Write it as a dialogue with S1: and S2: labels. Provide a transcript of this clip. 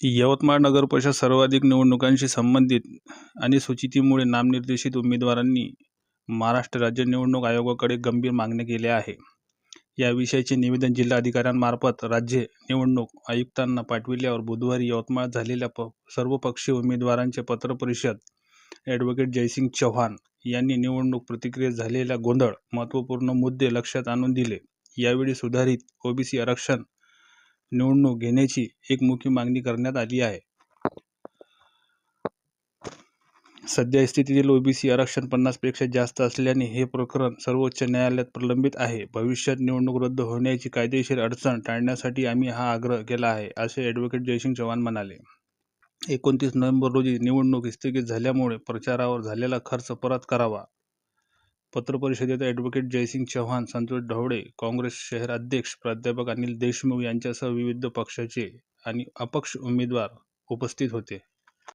S1: यवतमाळ नगरपरिषद सर्वाधिक निवडणुकांशी संबंधित आणि सूचितीमुळे नामनिर्देशित उमेदवारांनी महाराष्ट्र राज्य निवडणूक आयोगाकडे गंभीर मागण्या केल्या आहे. याविषयीचे निवेदन जिल्हाधिकाऱ्यांमार्फत राज्य निवडणूक आयुक्तांना पाठविल्यावर बुधवारी यवतमाळात झालेल्या प सर्वपक्षीय उमेदवारांचे पत्रपरिषद ॲडव्होकेट जयसिंग चव्हाण यांनी निवडणूक प्रक्रियेत झालेला गोंधळ महत्त्वपूर्ण मुद्दे लक्षात आणून दिले. यावेळी सुधारित ओबीसी आरक्षण निवडणूक घेण्याची एक मुख्य मागणी करण्यात आली आहे. सध्या स्थितीतील ओबीसी आरक्षण पन्नासपेक्षा जास्त असल्याने हे प्रकरण सर्वोच्च न्यायालयात प्रलंबित आहे. भविष्यात निवडणूक रद्द होण्याची कायदेशीर अडचण टाळण्यासाठी आम्ही हा आग्रह केला आहे असे ॲडव्होकेट जयसिंग चव्हाण म्हणाले. एकोणतीस नोव्हेंबर रोजी निवडणूक स्थगित झाल्यामुळे प्रचारावर झालेला खर्च परत करावा. पत्रपरिषदेत ॲडव्होकेट जयसिंग चव्हाण संतोष ढवळे काँग्रेस शहराध्यक्ष प्राध्यापक अनिल देशमुख यांच्यासह विविध पक्षाचे आणि अपक्ष उमेदवार उपस्थित होते.